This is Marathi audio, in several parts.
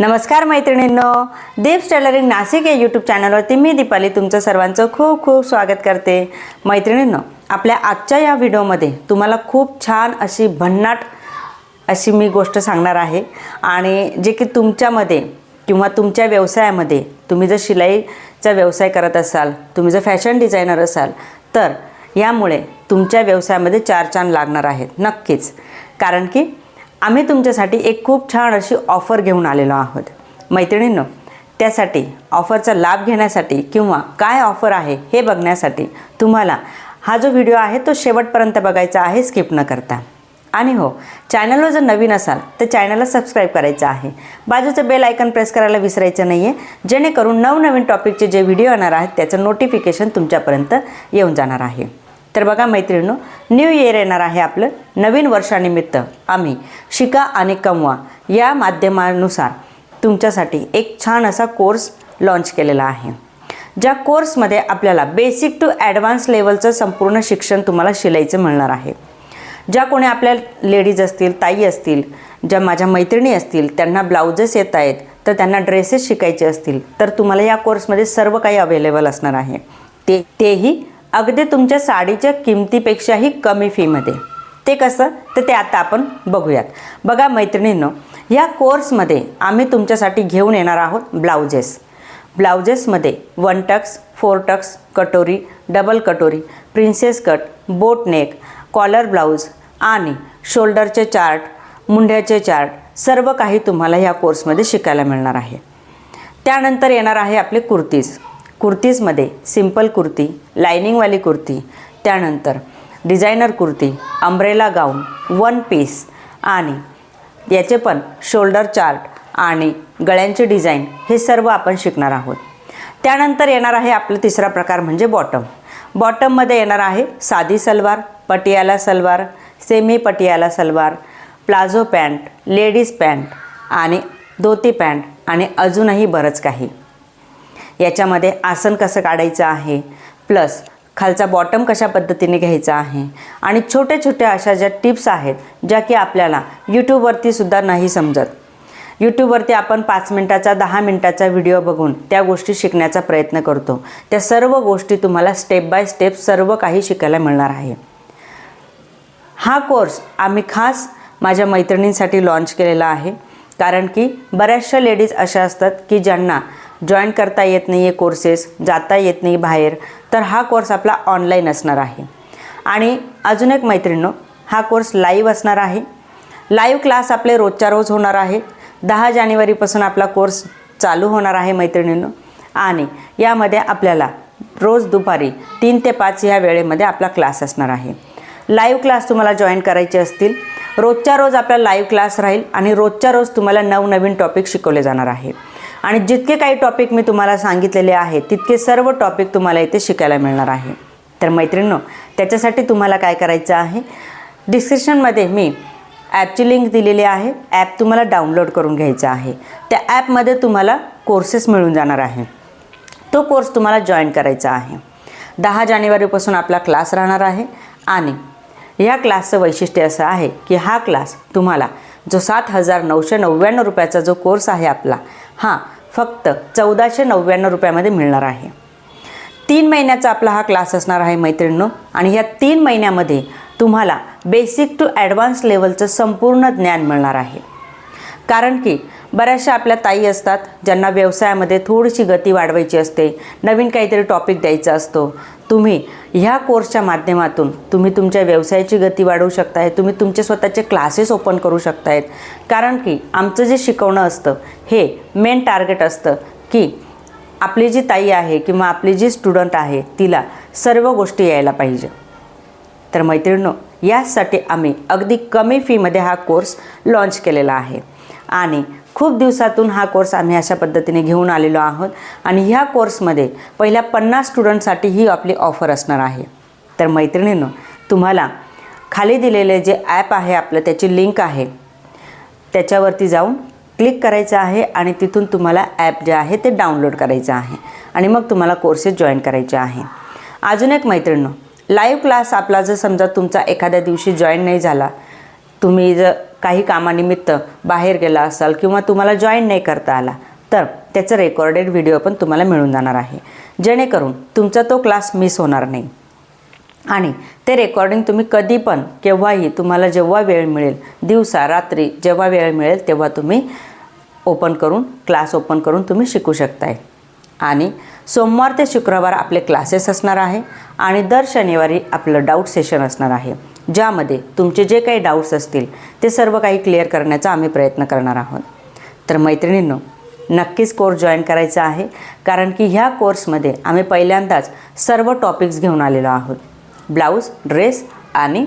नमस्कार मैत्रिणींनो दीप टेलरिंग नाशिक या यूट्यूब चॅनलवरती मी दीपाली तुमचं सर्वांचं खूप खूप स्वागत करते. मैत्रिणींनो आपल्या आजच्या या व्हिडिओमध्ये तुम्हाला खूप छान अशी भन्नाट अशी मी गोष्ट सांगणार आहे आणि जे की तुमच्यामध्ये किंवा तुमच्या व्यवसायामध्ये तुम्ही जर शिलाईचा व्यवसाय करत असाल तुम्ही जर फॅशन डिझायनर असाल तर यामुळे तुमच्या व्यवसायामध्ये चार चांद लागणार आहेत नक्कीच. कारण की आम्ही तुमच्यासाठी एक खूप छान अशी ऑफर घेऊन आलेलो आहोत. मैत्रिणींनो त्यासाठी ऑफरचा लाभ घेण्यासाठी किंवा काय ऑफर आहे हे बघण्यासाठी तुम्हाला हा जो व्हिडिओ आहे तो शेवटपर्यंत बघायचा आहे स्किप न करता. आणि हो चॅनलवर जर नवीन असाल तर चॅनलला सबस्क्राईब करायचं आहे. बाजूचं बेल आयकन प्रेस करायला विसरायचं नाही आहे जेणेकरून नवनवीन टॉपिकचे जे व्हिडिओ येणार आहेत त्याचं नोटिफिकेशन तुमच्यापर्यंत येऊन जाणार आहे. तर बघा मैत्रिणींनो न्यू इयर येणार आहे आपलं नवीन वर्षानिमित्त. आम्ही शिका आणि कमवा या माध्यमानुसार तुमच्यासाठी एक छान असा कोर्स लॉन्च केलेला आहे. ज्या कोर्समध्ये आपल्याला बेसिक टू ॲडव्हान्स लेवलचं संपूर्ण शिक्षण तुम्हाला शिलाईचं मिळणार आहे. ज्या कोणी आपल्या लेडीज असतील ताई असतील ज्या माझ्या मैत्रिणी असतील त्यांना ब्लाउजेस येत आहेत तर त्यांना ड्रेसेस शिकायचे असतील तर तुम्हाला या कोर्समध्ये सर्व काही अवेलेबल असणार आहे. ते तेही अगदी तुमच्या साडीच्या किमतीपेक्षाही कमी फीमध्ये. ते कसं? तर ते आता आपण बघूयात. बघा मैत्रिणींनो या कोर्समध्ये आम्ही तुमच्यासाठी घेऊन येणार आहोत ब्लाउजेस. ब्लाउजेसमध्ये वन टक्स फोर टक्स कटोरी डबल कटोरी princess cut boat neck collar blouse आणि शोल्डरचे चार्ट मुंड्याचे चार्ट सर्व काही तुम्हाला ह्या कोर्समध्ये शिकायला मिळणार आहे. त्यानंतर येणार आहे आपले कुर्तीज. कुर्तीजमध्ये सिंपल कुर्ती लायनिंगवाली कुर्ती त्यानंतर designer kurti umbrella gown one piece आणि याचे पण शोल्डर चार्ट आणि गळ्यांचे डिझाईन हे सर्व आपण शिकणार आहोत. त्यानंतर येणार आहे आपला तिसरा प्रकार म्हणजे बॉटम बॉटममध्ये येणार आहे साधी salwar Patiala salwar semi Patiala salwar palazzo pant ladies pant आणि धोती पॅन्ट आणि अजूनही बरंच काही. याच्यामध्ये आसन कसं काढायचं आहे? प्लस खालचा बॉटम कशा पद्धतीने घ्यायचा आहे? आणि छोट्या छोट्या अशा ज्या टिप्स आहेत ज्या की आपल्याला यूट्यूबवरती सुद्धा नाही समजत. यूट्यूबवरती आपण पाच मिनटाचा दहा मिनटाचा व्हिडिओ बघून त्या गोष्टी शिकण्याचा प्रयत्न करतो. त्या सर्व गोष्टी तुम्हाला स्टेप बाय स्टेप सर्व काही शिकायला मिळणार आहे. हा कोर्स आम्ही खास माझ्या मैत्रिणींसाठी लॉन्च केलेला आहे. कारण की बऱ्याचशा लेडीज अशा असतात की ज्यांना जॉईन करता येत नाही आहे कोर्सेस जाता येत नाही बाहेर तर हा कोर्स आपला ऑनलाईन असणार आहे. आणि अजून एक मैत्रिणींनो हा कोर्स लाईव्ह असणार आहे. लाईव्ह क्लास आपले रोजच्या रोज होणार आहे. दहा जानेवारीपासून आपला कोर्स चालू होणार आहे मैत्रिणींनो. आणि यामध्ये आपल्याला रोज दुपारी तीन ते पाच ह्या वेळेमध्ये आपला क्लास असणार आहे. लाईव्ह क्लास तुम्हाला जॉईन करायचे असतील. रोजच्या रोज आपला लाईव्ह क्लास राहील आणि रोजच्या रोज तुम्हाला नवनवीन टॉपिक शिकवले जाणार आहे. आणि जितके काही टॉपिक मी तुम्हाला सांगितलेले आहेत तितके सर्व टॉपिक तुम्हाला इथे शिकायला मिळणार आहे. तर मैत्रिणींनो त्याच्यासाठी तुम्हाला काय करायचं आहे? डिस्क्रिप्शनमध्ये मी ॲपची लिंक दिलेली आहे. ॲप तुम्हाला डाउनलोड करून घ्यायचा आहे. त्या ॲपमध्ये तुम्हाला कोर्सेस मिळून जाणार आहे. तो कोर्स तुम्हाला जॉईन करायचा आहे. दहा जानेवारीपासून आपला क्लास राहणार आहे. आणि ह्या क्लासचं वैशिष्ट्य असं आहे की हा क्लास तुम्हाला जो सात हजार नऊशे नव्याण्णव रुपयाचा जो कोर्स आहे आपला हा फक्त चौदाशे नव्याण्णव रुपयामध्ये मिळणार आहे. तीन महिन्याचा आपला हा क्लास असणार आहे मैत्रिणींनो आणि ह्या तीन महिन्यामध्ये तुम्हाला बेसिक टू ॲडव्हान्स लेवलचं संपूर्ण ज्ञान मिळणार आहे. कारण की बऱ्याचशा आपल्या ताई असतात ज्यांना व्यवसायामध्ये थोडीशी गती वाढवायची असते. नवीन काहीतरी टॉपिक द्यायचा असतो. तुम्ही ह्या कोर्सच्या माध्यमातून तुम्ही तुमच्या व्यवसायाची गती वाढवू शकताय तुम्ही तुमचे स्वतःचे क्लासेस ओपन करू शकतायत. कारण की आमचं जे शिकवणं असतं हे मेन टार्गेट असतं की आपली जी ताई आहे किंवा आपली जी स्टुडंट आहे तिला सर्व गोष्टी यायला पाहिजे. तर मैत्रिणींनो यासाठी आम्ही अगदी कमी फीमध्ये हा कोर्स लॉन्च केलेला आहे. आणि खूप दिवसातून हा कोर्स आम्ही अशा पद्धतीने घेऊन आलेलो आहोत. आणि ह्या कोर्समध्ये पहिल्या पन्नास स्टुडंटसाठी ही आपली ऑफर असणार आहे. तर मैत्रिणीनं तुम्हाला खाली दिलेले जे ॲप आहे आपलं त्याची लिंक आहे. त्याच्यावरती जाऊन क्लिक करायचं आहे आणि तिथून तुम्हाला ॲप जे आहे ते डाउनलोड करायचं आहे. आणि मग तुम्हाला कोर्सेस जॉईन करायचे आहे. अजून एक मैत्रिणींनो लाईव्ह क्लास आपला जर समजा तुमचा एखाद्या दिवशी जॉईन नाही झाला तुम्ही जर काही कामानिमित्त बाहेर गेला असाल किंवा तुम्हाला जॉईन नाही करता आला तर त्याचं रेकॉर्डेड व्हिडिओ पण तुम्हाला मिळून जाणार आहे. जेणेकरून तुमचा तो क्लास मिस होणार नाही. आणि ते रेकॉर्डिंग तुम्ही कधी पण केव्हाही तुम्हाला जेव्हा वेळ मिळेल दिवसा रात्री जेव्हा वेळ मिळेल तेव्हा तुम्ही ओपन करून क्लास ओपन करून तुम्ही शिकू शकताय. आणि सोमवार ते शुक्रवार आपले क्लासेस असणार आहे आणि दर शनिवारी आपलं डाऊट सेशन असणार आहे. ज्यामध्ये तुमचे जे काही डाऊट्स असतील ते सर्व काही क्लिअर करण्याचा आम्ही प्रयत्न करणार आहोत. तर मैत्रिणींनो नक्कीच कोर्स जॉईन करायचा आहे कारण की ह्या कोर्समध्ये आम्ही पहिल्यांदाच सर्व टॉपिक्स घेऊन आलेलो आहोत. ब्लाऊज ड्रेस आणि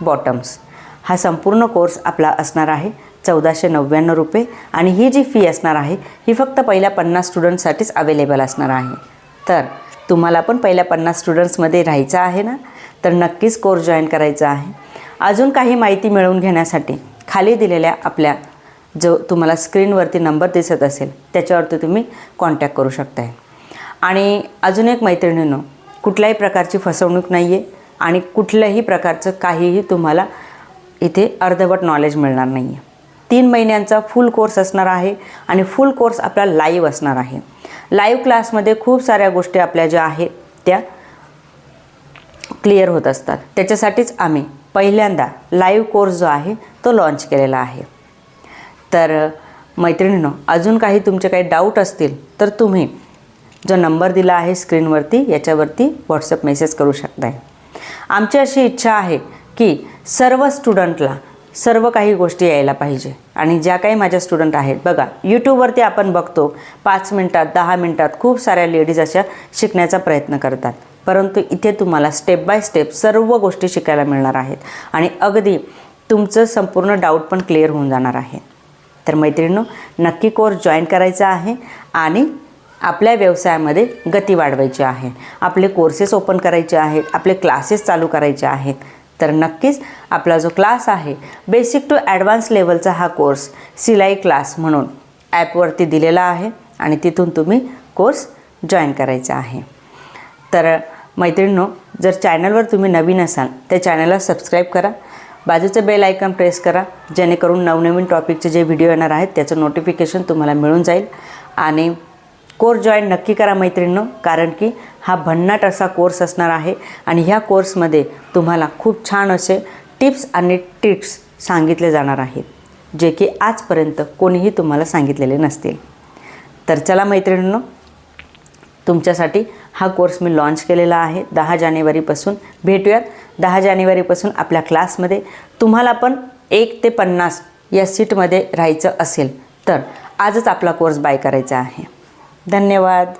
बॉटम्स हा संपूर्ण कोर्स आपला असणार आहे चौदाशे नव्याण्णव रुपये आणि ही जी फी असणार आहे ही फक्त पहिल्या पन्नास स्टुडंट्ससाठीच अवेलेबल असणार आहे. तर तुम्हाला पण पहिल्या पन्नास स्टुडंट्समध्ये राहायचं आहे ना? तर नक्कीच कोर्स जॉईन करायचा आहे. अजून काही माहिती मिळवून घेण्यासाठी खाली दिलेल्या आपल्या जो तुम्हाला स्क्रीनवरती नंबर दिसत असेल त्याच्यावरती तुम्ही कॉन्टॅक्ट करू शकताय. आणि अजून एक मैत्रिणीनं कुठल्याही प्रकारची फसवणूक नाही आहे आणि कुठल्याही प्रकारचं काहीही तुम्हाला इथे अर्धवट नॉलेज मिळणार नाही आहे तीन महिन्यांचा फुल कोर्स असणार आहे आणि फुल कोर्स आपला लाईव्ह असणार आहे. लाईव्ह क्लासमध्ये खूप साऱ्या गोष्टी आपल्या ज्या आहेत त्या क्लिअर होत असतात. त्याच्यासाठीच आम्ही पहिल्यांदा लाईव्ह कोर्स जो आहे तो लॉन्च केलेला आहे. तर मैत्रिणींनो अजून काही तुमचे काही डाऊट असतील तर तुम्ही जो नंबर दिला आहे स्क्रीनवरती याच्यावरती व्हॉट्सअप मेसेज करू शकताय. आमची अशी इच्छा आहे की सर्व स्टुडंटला सर्व काही गोष्टी यायला पाहिजे. आणि ज्या काही माझ्या स्टुडंट आहेत बघा यूट्यूबवरती आपण बघतो पाच मिनटात दहा मिनटात खूप साऱ्या लेडीज अशा शिकण्याचा प्रयत्न करतात. परंतु इथे तुम्हाला स्टेप बाय स्टेप सर्व गोष्टी शिकायला मिळणार आहेत. आणि अगदी तुमचं संपूर्ण डाऊट पण क्लिअर होऊन जाणार आहे. तर मैत्रिणींनो नक्की कोर्स जॉईन करायचा आहे आणि आपल्या व्यवसायामध्ये गती वाढवायची आहे. आपले कोर्सेस ओपन करायचे आहेत आपले क्लासेस चालू करायचे आहेत. तर नक्कीच आपला जो क्लास आहे बेसिक टू ॲडव्हान्स लेवलचा हा कोर्स सिलाई क्लास म्हणून ॲपवरती दिलेला आहे आणि तिथून तुम्ही कोर्स जॉईन करायचा आहे. तर मैत्रिणींनो जर चॅनलवर तुम्ही नवीन असाल त्या चॅनलला सबस्क्राईब करा. बाजूचं बेल आयकॉन प्रेस करा जेणेकरून नवनवीन टॉपिकचे जे व्हिडिओ येणार आहेत त्याचं नोटिफिकेशन तुम्हाला मिळून जाईल. आणि कोर्स जॉईन नक्की करा मैत्रिणींनो कारण की हा भन्नाट असा कोर्स असणार आहे आणि ह्या कोर्समध्ये तुम्हाला खूप छान असे टिप्स आणि ट्रिक्स सांगितले जाणार आहेत जे की आजपर्यंत कोणीही तुम्हाला सांगितलेले नसतील. तर चला मैत्रिणींनो तुमच्यासाठी हा कोर्स मी लॉन्च केलेला आहे. दहा जानेवारीपासून भेटूयात. दहा जानेवारीपासून आपल्या क्लासमध्ये तुम्हाला पण एक ते पन्नास या सीटमध्ये राहायचं असेल तर आजच आपला कोर्स बाय करायचा आहे. धन्यवाद.